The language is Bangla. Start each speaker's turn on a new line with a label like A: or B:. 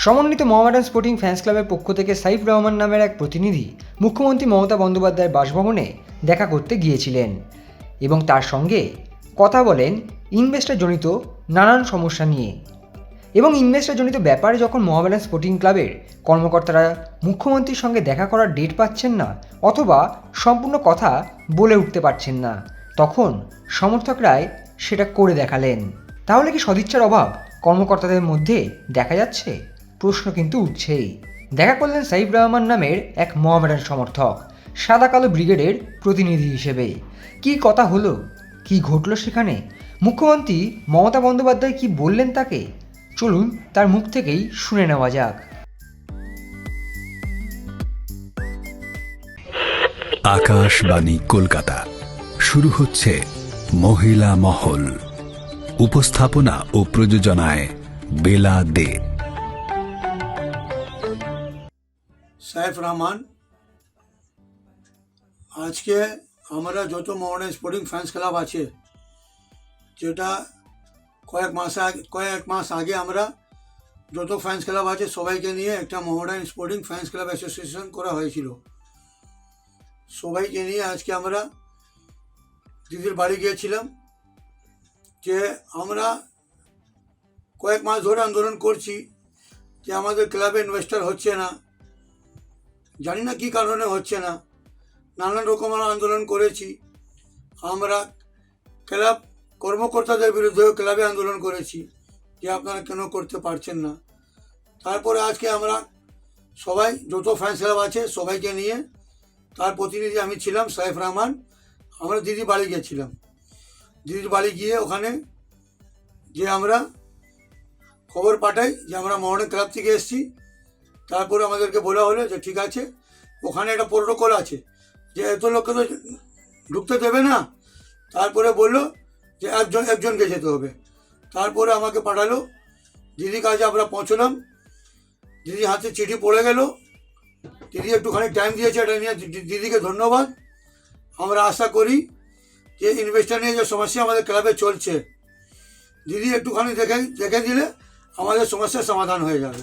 A: সমন্বিত মোহামেডান স্পোর্টিং ফ্যান্স ক্লাবের পক্ষ থেকে সাইফ রহমান নামের এক প্রতিনিধি মুখ্যমন্ত্রী মমতা বন্দ্যোপাধ্যায়ের বাসভবনে দেখা করতে গিয়েছিলেন এবং তার সঙ্গে কথা বলেন ইনভেস্টারজনিত নানান সমস্যা নিয়ে। এবং ইনভেস্টারজনিত ব্যাপারে যখন মোহামেডান স্পোর্টিং ক্লাবের কর্মকর্তারা মুখ্যমন্ত্রীর সঙ্গে দেখা করার ডেট পাচ্ছেন না অথবা সম্পূর্ণ কথা বলে উঠতে পারছেন না, তখন সমর্থকরাই সেটা করে দেখালেন। তাহলে কি সদিচ্ছার অভাব কর্মকর্তাদের মধ্যে দেখা যাচ্ছে? প্রশ্ন কিন্তু উঠছেই। দেখা করলেন সাইফ রহমান নামের এক মোহামেডান সমর্থক, সাদা কালো ব্রিগেডের প্রতিনিধি হিসেবে কি কথা হলো? কি ঘটলো সেখানে? মুখ্যমন্ত্রী মমতা বন্দ্যোপাধ্যায় কি বললেন তাকে? চলুন তার মুখ থেকেই শুনে নেওয়া যাক।
B: আকাশবাণী কলকাতা। শুরু হচ্ছে মহিলা মহল। উপস্থাপনা ও প্রযোজনায় বেলা দে
C: সাইফ রহমান, আজকে আমরা যত মডার্ন স্পোর্টিং ফ্যান্স ক্লাব আছে, যেটা কয়েক মাস আগে, কয়েক মাস আগে আমরা যত ফ্যান্স ক্লাব আছে সবাইকে নিয়ে একটা modern sporting fans club association করা হয়েছিল। সবাইকে নিয়ে আজকে আমরা দিদির বাড়ি গিয়েছিলাম, যে আমরা কয়েক মাস ধরে আন্দোলন করছি যে আমাদের ক্লাবে ইনভেস্টার হচ্ছে না। জানি না কী কারণে হচ্ছে না। নানান রকমের আন্দোলন করেছি। আমরা ক্লাব কর্মকর্তাদের বিরুদ্ধেও ক্লাবে আন্দোলন করেছি যে আপনারা কেন করতে পারছেন না। তারপরে আজকে আমরা সবাই, যত ফ্যান্স ক্লাব আছে, সবাইকে নিয়ে তার প্রতিনিধি আমি ছিলাম, সাইফ রহমান। আমরা দিদির বাড়ি গিয়েছিলাম দিদির বাড়ি গিয়ে ওখানে যে আমরা খবর পাঠাই যে আমরা মর্নিং ক্লাব থেকে এসেছি। তারপরে আমাদেরকে বলা হলো যে ঠিক আছে, ওখানে একটা প্রোটোকল আছে, যে এত লোককে তো ঢুকতে দেবে না। তারপরে বলল যে একজন, একজনকে যেতে হবে। তারপরে আমাকে পাঠালো, দিদির কাছে আমরা পৌঁছলাম দিদি হাতে চিঠি পড়ে গেল, দিদি একটুখানি টাইম দিয়েছে, এটা নিয়ে দিদিকে ধন্যবাদ। আমরা আশা করি যে ইনভেস্টার নিয়ে যে সমস্যা আমাদের ক্লাবে চলছে, দিদি একটুখানি দেখে দেখে দিলে আমাদের সমস্যার সমাধান হয়ে যাবে।